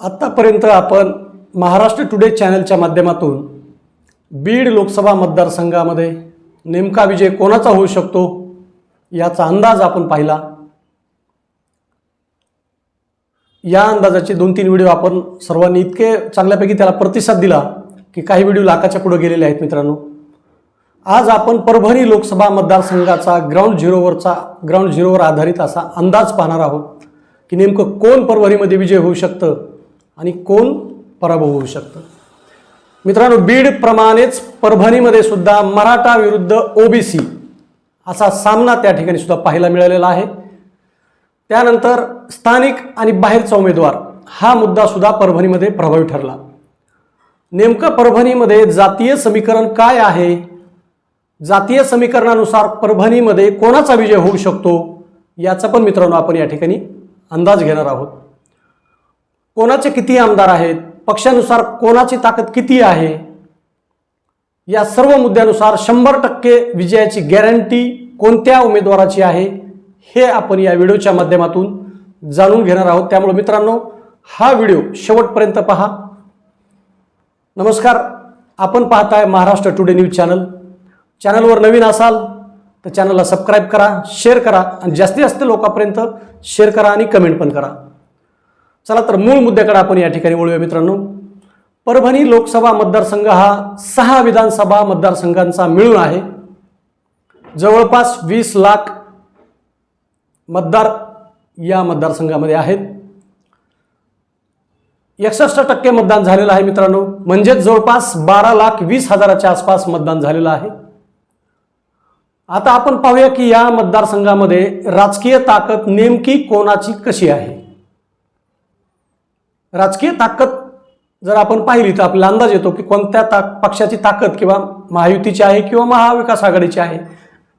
आत्तापर्यंत आपण महाराष्ट्र टुडे चॅनलच्या माध्यमातून बीड लोकसभा मतदारसंघामध्ये नेमका विजय कोणाचा होऊ शकतो याचा अंदाज आपण पाहिला. या अंदाजाचे दोन तीन व्हिडिओ आपण सर्वांनी इतके चांगल्यापैकी त्याला प्रतिसाद दिला की काही व्हिडिओ लाखाच्या पुढे गेलेले आहेत मित्रांनो. आज आपण परभणी लोकसभा मतदारसंघाचा ग्राउंड झिरोवरचा ग्राउंड झिरोवर आधारित असा अंदाज पाहणार आहोत की नेमकं कोण परभणीमध्ये विजय होऊ शकतं? आणि कोण पराभव होऊ शकतं? मित्रांनो बीडप्रमाणेच परभणीमध्ये सुद्धा मराठा विरुद्ध ओबीसी असा सामना त्या ठिकाणी सुद्धा पाहायला मिळालेला आहे. त्यानंतर स्थानिक आणि बाहेरचा उमेदवार हा मुद्दा सुद्धा परभणीमध्ये प्रभावी ठरला. नेमकं परभणीमध्ये जातीय समीकरण काय आहे? जातीय समीकरणानुसार परभणीमध्ये कोणाचा विजय होऊ शकतो? याचा पण मित्रांनो आपण या ठिकाणी अंदाज घेणार आहोत. कोणाचे किती आमदार आहेत? पक्षानुसार कोणाची ताकद किती आहे? या सर्व मुद्द्यानुसार शंभर टक्के विजयाची गॅरंटी कोणत्या उमेदवाराची आहे हे आपण या व्हिडिओच्या माध्यमातून जाणून घेणार आहोत. त्यामुळे मित्रांनो हा व्हिडिओ शेवटपर्यंत पहा. नमस्कार आपण पाहताय महाराष्ट्र टुडे न्यूज चॅनल. चॅनलवर नवीन असाल तर चॅनलला सबस्क्राईब करा शेअर करा आणि जास्तीत जास्त लोकांपर्यंत शेअर करा आणि कमेंट पण करा. चला तर मूळ मुद्द्याकडे आपण या ठिकाणी वळूया मित्रांनो. परभणी लोकसभा मतदारसंघ हा सहा विधानसभा मतदारसंघांचा मिळून आहे. जवळपास वीस लाख मतदार या मतदारसंघामध्ये आहेत. एकसष्ट टक्के मतदान झालेलं आहे मित्रांनो. म्हणजेच जवळपास बारा लाख वीस हजाराच्या आसपास मतदान झालेलं आहे. आता आपण पाहूया की या मतदारसंघामध्ये राजकीय ताकद नेमकी कोणाची कशी आहे? राजकीय ताकद जर आपण पाहिली तर आपल्याला अंदाज येतो की कोणत्या ता पक्षाची ताकद किंवा महायुतीची आहे किंवा महाविकास आघाडीची आहे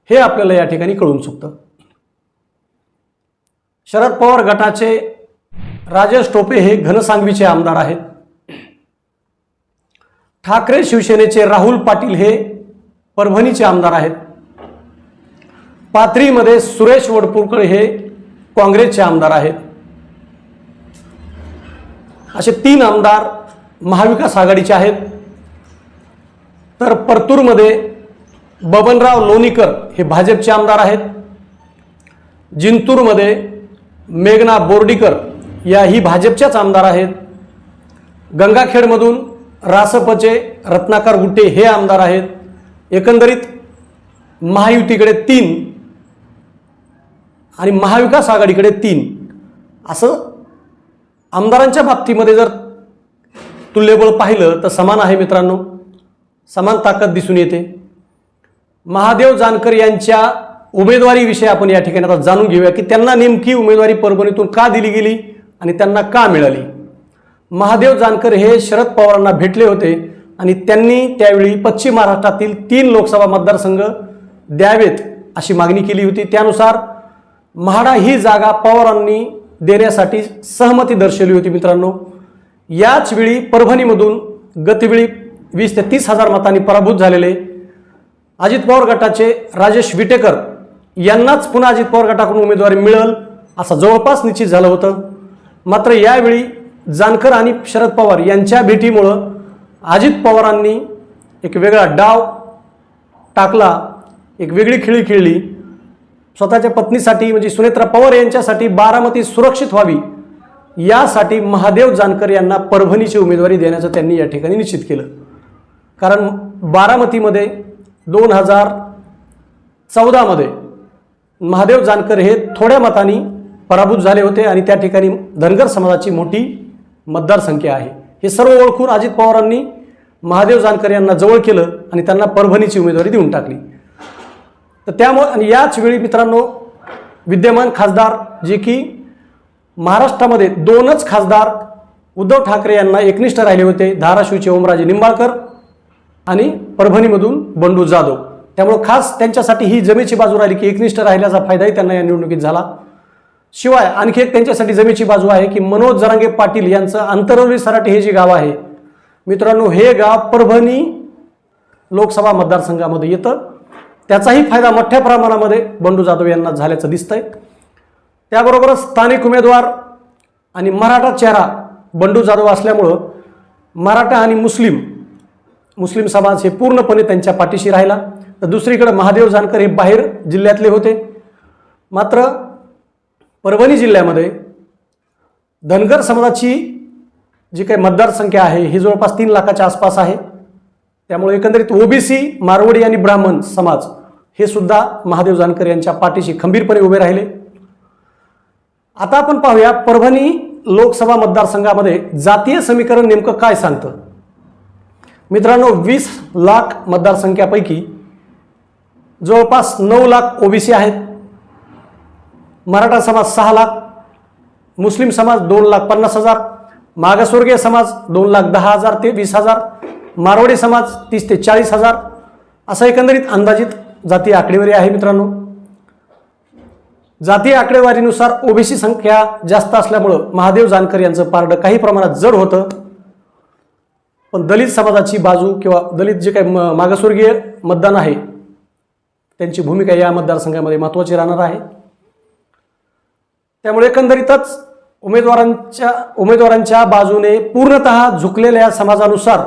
हे आपल्याला या ठिकाणी कळून चुकतं. शरद पवार गटाचे राजेश टोपे हे घनसांगवीचे आमदार आहेत. ठाकरे शिवसेनेचे राहुल पाटील हे परभणीचे आमदार आहेत. पाथरीमध्ये सुरेश वडपुरकर हे काँग्रेसचे आमदार आहेत. असे तीन आमदार महाविकास आघाडीचे आहेत. तर परतूरमध्ये बबनराव लोणीकर हे भाजपचे आमदार आहेत. जिंतूरमध्ये मेघना बोर्डीकर या ही भाजपच्याच आमदार आहेत. गंगाखेडमधून रासपचे रत्नाकर गुट्टे हे आमदार आहेत. एकंदरीत महायुतीकडे तीन आणि महाविकास आघाडीकडे तीन असं आमदारांच्या बाबतीमध्ये जर तुल्यबळ पाहिलं तर समान आहे मित्रांनो. समान ताकद दिसून येते. महादेव जानकर यांच्या उमेदवारीविषयी आपण या ठिकाणी आता जाणून घेऊया की त्यांना नेमकी उमेदवारी परभणीतून का दिली गेली आणि त्यांना का मिळाली? महादेव जानकर हे शरद पवारांना भेटले होते आणि त्यांनी त्यावेळी पश्चिम महाराष्ट्रातील तीन लोकसभा मतदारसंघ द्यावेत अशी मागणी केली होती. त्यानुसार म्हाडा ही जागा पवारांनी देण्यासाठी सहमती दर्शवली होती मित्रांनो. याच वेळी परभणीमधून गतवेळी वीस ते तीस हजार मतांनी पराभूत झालेले अजित पवार गटाचे राजेश विटेकर यांनाच पुन्हा अजित पवार गटाकडून उमेदवारी मिळेल असा जवळपास निश्चित झालं होतं. मात्र यावेळी जानकर आणि शरद पवार यांच्या भेटीमुळं अजित पवारांनी एक वेगळा डाव टाकला एक वेगळी खेळी खेळली. स्वतःच्या पत्नीसाठी म्हणजे सुनेत्रा पवार यांच्यासाठी बारामती सुरक्षित व्हावी यासाठी महादेव जानकर यांना परभणीची उमेदवारी देण्याचं त्यांनी या ठिकाणी निश्चित केलं. कारण बारामतीमध्ये दोन हजार चौदामध्ये महादेव जानकर हे थोड्या मतांनी पराभूत झाले होते आणि त्या ठिकाणी धनगर समाजाची मोठी मतदारसंख्या आहे. हे सर्व ओळखून अजित पवारांनी महादेव जानकर यांना जवळ केलं आणि त्यांना परभणीची उमेदवारी देऊन टाकली. तर त्यामुळे आणि याच वेळी मित्रांनो विद्यमान खासदार जे की महाराष्ट्रामध्ये दोनच खासदार उद्धव ठाकरे यांना एकनिष्ठ राहिले होते धाराशिवचे ओमराजे निंबाळकर आणि परभणीमधून बंडू जाधव. त्यामुळं खास त्यांच्यासाठी ही जमेची बाजू राहिली की एकनिष्ठ राहिल्याचा फायदाही त्यांना या निवडणुकीत झाला. शिवाय आणखी एक त्यांच्यासाठी जमेची बाजू आहे की मनोज जरांगे पाटील यांचं आंतरवली सराटे हे जे गाव आहे मित्रांनो हे गाव परभणी लोकसभा मतदारसंघामध्ये येतं. त्याचाही फायदा मोठ्या प्रमाणामध्ये बंडू जाधव यांना झाल्याचं दिसतंय. त्याबरोबरच स्थानिक उमेदवार आणि मराठा चेहरा बंडू जाधव असल्यामुळं मराठा आणि मुस्लिम मुस्लिम समाज हे पूर्णपणे त्यांच्या पाठीशी राहिला. तर दुसरीकडे महादेव जानकर हे बाहेर जिल्ह्यातले होते. मात्र परभणी जिल्ह्यामध्ये धनगर समाजाची जी काही मतदारसंख्या आहे ही जवळपास तीन लाखाच्या आसपास आहे. त्यामुळे एकंदरीत ओबीसी मारवाडी आणि ब्राह्मण समाज हे सुद्धा महादेव जानकर यांच्या पाठीशी खंबीरपणे उभे राहिले. आता आपण पाहूया परभणी लोकसभा मतदारसंघामध्ये जातीय समीकरण नेमकं काय सांगतं? मित्रांनो वीस लाख मतदारसंख्यापैकी जवळपास नऊ लाख ओबीसी आहेत. मराठा समाज सहा लाख मुस्लिम समाज दोन लाख पन्नास हजार मागासवर्गीय समाज दोन लाख दहा हजार ते वीस हजार मारवाडी समाज तीस ते चाळीस हजार असा एकंदरीत अंदाजित जातीय आकडेवारी आहे मित्रांनो. जातीय आकडेवारीनुसार ओबीसी संख्या जास्त असल्यामुळं महादेव जानकर यांचं पारडं काही प्रमाणात जड होतं. पण दलित समाजाची बाजू किंवा दलित जे काही म- मागासवर्गीय मतदान आहे त्यांची भूमिका या मतदारसंघामध्ये महत्त्वाची राहणार आहे. त्यामुळे एकंदरीतच उमेदवारांच्या उमेदवारांच्या बाजूने पूर्णतः झुकलेल्या समाजानुसार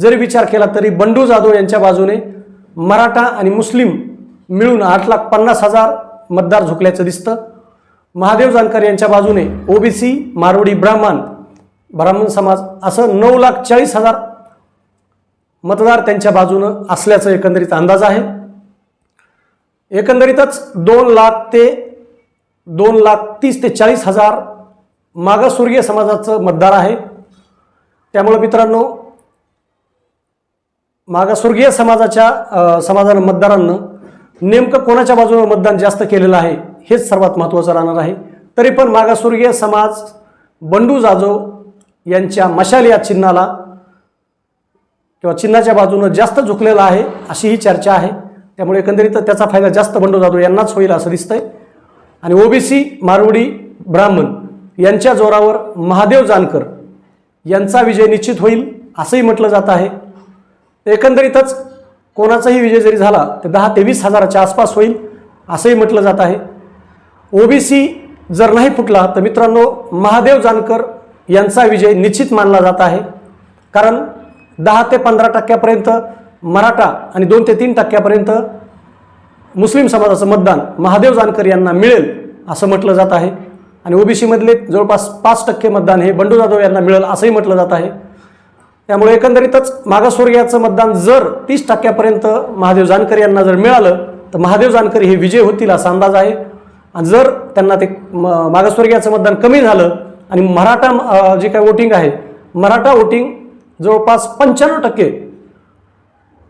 जरी विचार केला तरी बंडू जाधव यांच्या बाजूने मराठा आणि मुस्लिम मिळून आठ लाख पन्नास हजार मतदार झुकल्याचं दिसतं. महादेव जानकर यांच्या बाजूने ओबीसी मारवाडी ब्राह्मण ब्राह्मण समाज असं नऊ लाख चाळीस हजार मतदार त्यांच्या बाजूनं असल्याचं एकंदरीत अंदाज आहे. एकंदरीतच दोन लाख ते दोन लाख तीस ते चाळीस हजार मागासवर्गीय समाजाचं मतदार आहे. त्यामुळे मित्रांनो मागासवर्गीय समाजाच्या समाजानं मतदारांना नेमकं कोणाच्या बाजूने मतदान जास्त केलेलं आहे हेच सर्वात महत्त्वाचं राहणार आहे. तरी पण मागासवर्गीय समाज बंडू जाधव यांच्या मशाल या चिन्हाला किंवा चिन्हाच्या बाजूनं जास्त झुकलेला आहे अशी ही चर्चा आहे. त्यामुळे एकंदरीत त्याचा फायदा जास्त बंडू जाधव यांनाच होईल असं दिसतंय. आणि ओबीसी मारवाडी ब्राह्मण यांच्या जोरावर महादेव जानकर यांचा विजय निश्चित होईल असंही म्हटलं जात आहे. एकंदरीतच कोणाचाही विजय जरी झाला तर दहा ते वीस हजाराच्या आसपास होईल असंही म्हटलं जात आहे. ओबीसी जर नाही फुटला तर मित्रांनो महादेव जानकर यांचा विजय निश्चित मानला जात आहे. कारण दहा ते पंधरा टक्क्यापर्यंत मराठा आणि दोन ते तीन टक्क्यापर्यंत मुस्लिम समाजाचं मतदान महादेव जानकर यांना मिळेल असं म्हटलं जात आहे. आणि ओबीसीमधले जवळपास पाच टक्के मतदान हे बंडू जाधव यांना मिळेल असंही म्हटलं जात आहे. त्यामुळे एकंदरीतच मागासवर्गीयाचं मतदान जर तीस टक्क्यापर्यंत महादेव जानकर यांना जर मिळालं तर महादेव जानकर हे विजय होतील असा अंदाज आहे. आणि जर त्यांना ते मागासवर्गीयाचं मतदान कमी झालं आणि मराठा जे काही वोटिंग आहे मराठा वोटिंग जवळपास पंच्याण्णव टक्के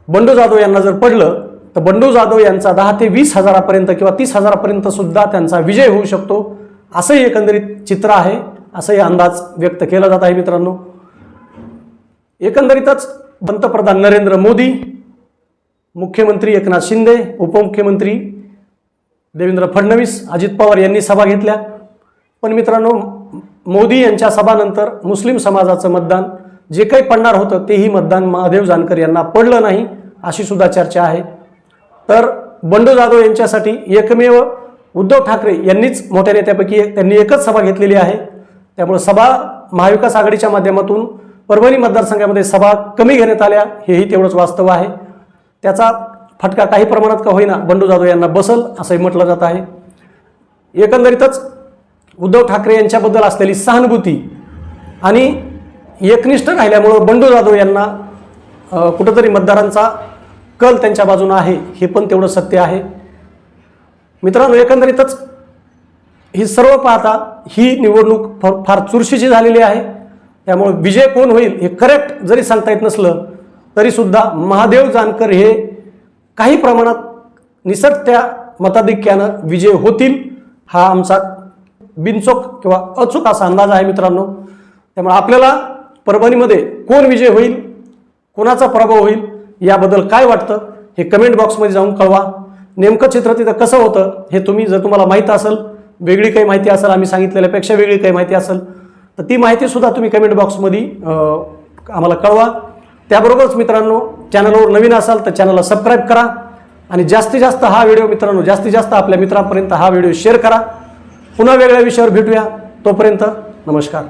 बंडू जाधव यांना जर पडलं तर बंडू जाधव यांचा दहा ते वीस हजारापर्यंत किंवा तीस हजारापर्यंत सुद्धा त्यांचा विजय होऊ शकतो असंही एकंदरीत चित्र आहे असंही अंदाज व्यक्त केला जात आहे मित्रांनो. एकंदरीतच पंतप्रधान नरेंद्र मोदी मुख्यमंत्री एकनाथ शिंदे उपमुख्यमंत्री देवेंद्र फडणवीस अजित पवार यांनी सभा घेतल्या. पण मित्रांनो मोदी यांच्या सभानंतर मुस्लिम समाजाचं मतदान जे काही पडणार होतं तेही मतदान महादेव जानकर यांना पडलं नाही अशी सुद्धा चर्चा आहे. तर बंडू जाधव यांच्यासाठी एकमेव उद्धव ठाकरे यांनीच मोठ्या नेत्यापैकी त्यांनी एकच सभा घेतलेली आहे. त्यामुळे सभा महाविकास आघाडीच्या माध्यमातून परभणी मतदारसंघामध्ये सभा कमी घेण्यात आल्या हेही तेवढंच वास्तव आहे. त्याचा फटका काही प्रमाणात का होईना बंडू जाधव यांना बसल असंही म्हटलं जात आहे. एकंदरीतच उद्धव ठाकरे यांच्याबद्दल असलेली सहानुभूती आणि एकनिष्ठ राहिल्यामुळं बंडू जाधव यांना कुठंतरी मतदारांचा कल त्यांच्या बाजूनं आहे हे पण तेवढं सत्य आहे. मित्रांनो एकंदरीतच ही सर्व पाहता ही निवडणूक फार फार चुरशीची झालेली आहे. त्यामुळे विजय कोण होईल हे करेक्ट जरी सांगता येत नसलं तरीसुद्धा महादेव जानकर हे काही प्रमाणात निसटत्या मताधिक्यानं विजय होतील हा आमचा बिनचोक किंवा अचूक असा अंदाज आहे मित्रांनो. त्यामुळे आपल्याला परभणीमध्ये कोण विजय होईल कोणाचा पराभव होईल याबद्दल काय वाटतं हे कमेंट बॉक्समध्ये जाऊन कळवा. नेमकं चित्र तिथं कसं होतं हे तुम्ही जर तुम्हाला माहीत असेल वेगळी काही माहिती असेल आम्ही सांगितलेल्यापेक्षा वेगळी काही माहिती असेल तर ती माहितीसुद्धा तुम्ही कमेंट बॉक्समध्ये आम्हाला कळवा. त्याबरोबरच मित्रांनो चॅनलवर नवीन असाल तर चॅनलला सबस्क्राईब करा. आणि जास्तीत जास्त हा व्हिडिओ मित्रांनो जास्तीत जास्त आपल्या मित्रांपर्यंत हा व्हिडिओ शेअर करा. पुन्हा वेगळ्या विषयावर भेटूया. तोपर्यंत नमस्कार.